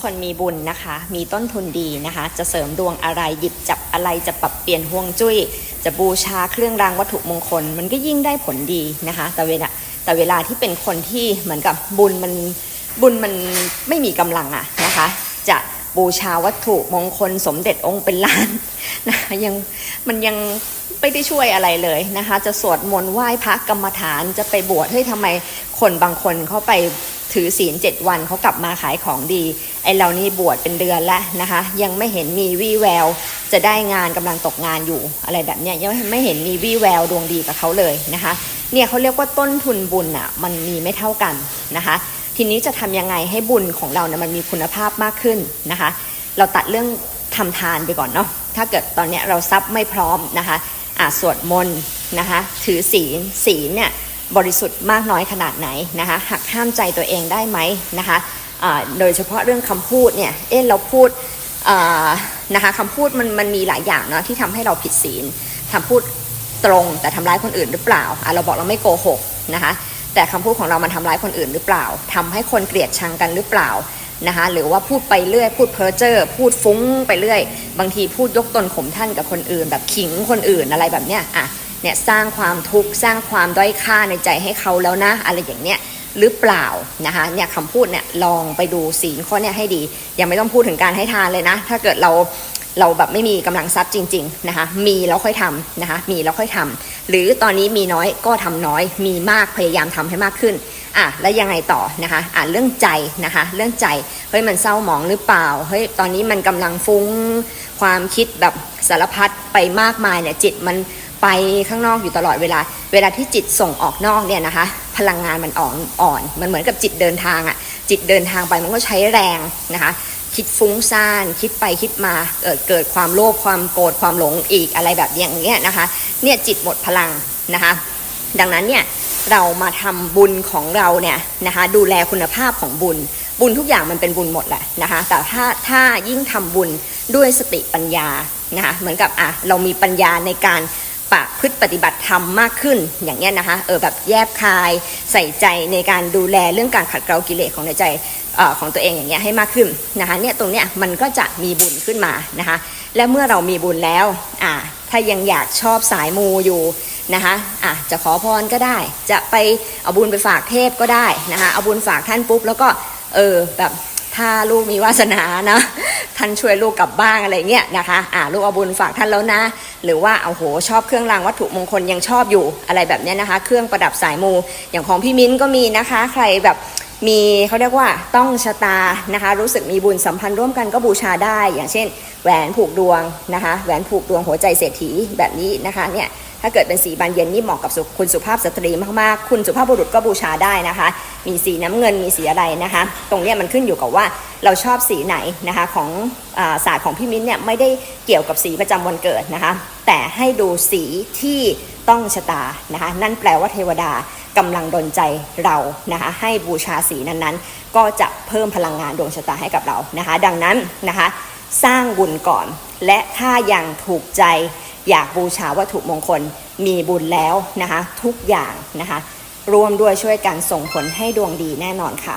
คนมีบุญนะคะ มีต้นทุนดีนะคะ จะเสริมดวงอะไรหยิบจับอะไรจะปรับเปลี่ยนห่วงจุ้ย จะบูชาเครื่องรางวัตถุมงคล มันก็ยิ่งได้ผลดีนะคะ แต่เวลาแต่เวลาที่เป็นคนที่เหมือนกับบุญมันบุญมันไม่มีกำลังอะนะคะ จะบูชาวัตถุมงคลสมเด็จองค์เป็นล้านนะคะยังมันยังไม่ได้ช่วยอะไรเลยนะคะ จะสวดมนต์ไหว้พระกรรมฐานจะไปบวชเฮ้ยทำไมคนบางคนเขาไป ถือศีลเจ็ดวันเขากลับมาขายของดี ไอเรานี่บวชเป็นเดือนแล้วนะคะ ยังไม่เห็นมีวี่แวว จะได้งานกำลังตกงานอยู่อะไรแบบเนี้ยยังไม่เห็นมีวี่แววดวงดีกับเขาเลยนะคะ เนี่ยเขาเรียกว่าต้นทุนบุญอะมันมีไม่เท่ากันนะคะ ทีนี้จะทำยังไงให้บุญของเราเนี่ยมันมีคุณภาพมากขึ้นนะคะ เราตัดเรื่องทำทานไปก่อนเนาะถ้าเกิดตอนเนี้ยเราทรัพย์ไม่พร้อมนะคะอ่าสวดมนต์นะคะ ถือศีลศีลเนี่ย บริสุทธิ์มากน้อยขนาดไหนนะคะหักห้ามใจตัวเองได้ไหมนะคะโดยเฉพาะเรื่องคำพูดเนี่ยเอ๊ะเราพูดนะคะคำพูดมันมันมีหลายอย่างเนาะที่ทำให้เราผิดศีลคำพูดตรงแต่ทำร้ายคนอื่นหรือเปล่าอะเราบอกเราไม่โกหกนะคะแต่คำพูดของเรามันทำร้ายคนอื่นหรือเปล่าทำให้คนเกลียดชังกันหรือเปล่านะคะหรือว่าพูดไปเรื่อย พูดเพ้อเจ้อพูดฟุ้งไปเรื่อย บางทีพูดยกตนข่มท่านกับคนอื่น แบบขิงคนอื่นอะไรแบบเนี้ยอะ เนี่ยสร้างความทุกข์สร้างความด้อยค่าในใจให้เขาแล้วนะ อะไรอย่างเนี้ยหรือเปล่านะคะเนี่ยคำพูดเนี่ยลองไปดูศีลข้อเนี่ยให้ดี ยังไม่ต้องพูดถึงการให้ทานเลยนะ ถ้าเกิดเราเราแบบไม่มีกำลังทรัพย์จริงๆนะคะมีแล้วค่อยทำนะคะมีแล้วค่อยทำหรือตอนนี้มีน้อยก็ทำน้อย มีมากพยายามทำให้มากขึ้นอะแล้วยังไงต่อนะคะอะเรื่องใจนะคะเรื่องใจเฮ้ยมันเศร้าหมองหรือเปล่าเฮ้ยตอนนี้มันกำลังฟุ้งความคิดแบบสารพัดไปมากมายเนี่ยจิตมัน ไปข้างนอกอยู่ตลอดเวลา เวลาที่จิตส่งออกนอกเนี่ยนะคะ พลังงานมันอ่อนอ่อน มันเหมือนกับจิตเดินทางอะ่ะ จิตเดินทางไปมันก็ใช้แรงนะคะ คิดฟุ้งซ่าน คิดไปคิดมา เกิดเกิดความโลภ ความโกรธ ความหลงอีกอะไรแบบอย่างเงี้ยนะคะ เนี่ยจิตหมดพลังนะคะ ดังนั้นเนี่ยเรามาทำบุญของเราเนี่ยนะคะ ดูแลคุณภาพของบุญ บุญทุกอย่างมันเป็นบุญหมดแหละนะคะ แต่ถ้าถ้ายิ่งทำบุญด้วยสติปัญญานะคะ เหมือนกับอะเรามีปัญญาในการ ปะพฤติปฏิบัติธรรมมากขึ้นอย่างเงี้ยนะคะเออแบบแยบคายใส่ใจในการดูแลเรื่องการขัดเกลากิเลสของในใจออของตัวเองอย่างเงี้ยให้มากขึ้นนะคะเนี่ยตรงเนี้ยมันก็จะมีบุญขึ้นมานะคะและเมื่อเรามีบุญแล้วอ่าถ้ายังอยากชอบสายมูอยู่นะคะอะจะขอพรก็ได้ จะไปเอาบุญไปฝากเทพก็ได้นะคะเอาบุญฝากท่านปุ๊บแล้วก็เออแบบ ถ้าลูกมีวาสนานะท่านช่วยลูกกลับบ้างอะไรเงี้ยนะคะอ่าลูกเอาบุญฝากท่านแล้วนะ หรือว่าเอาโหชอบเครื่องรางวัตถุมงคลยังชอบอยู่อะไรแบบเนี้ยนะคะ เครื่องประดับสายมูอย่างของพี่มิ้นก็มีนะคะ ใครแบบ มีเขาเรียกว่าต้องชะตานะคะ รู้สึกมีบุญสัมพันธ์ร่วมกันก็บูชาได้ อย่างเช่น แหวนผูกดวงนะคะ แหวนผูกดวงหัวใจเศรษฐีแบบนี้นะคะเนี่ยถ้าเกิดเป็นสีบานเย็นนี่เหมาะกับคุณสุภาพสตรีมากๆ คุณสุภาพบุรุษก็บูชาได้นะคะ มีสีน้ำเงินมีสีอะไรนะคะ ตรงนี้มันขึ้นอยู่กับว่าเราชอบสีไหนนะคะของอศาสตร์ของพี่มิ้นเนี่ยไม่ได้เกี่ยวกับสีประจำวันเกิดนะคะ แต่ให้ดูสีที่ต้องชะตานะคะ นั่นแปลว่าเทวดา กำลังดนใจเรานะคะให้บูชาสีนั้นๆ ก็จะเพิ่มพลังงานดวงชะตาให้กับเรานะคะ ดังนั้นนะคะสร้างบุญก่อน และถ้ายังถูกใจอยากบูชาวัตถุมงคลมีบุญแล้วนะคะทุกอย่างนะคะรวมด้วยช่วยกันส่งผลให้ดวงดีแน่นอนค่ะ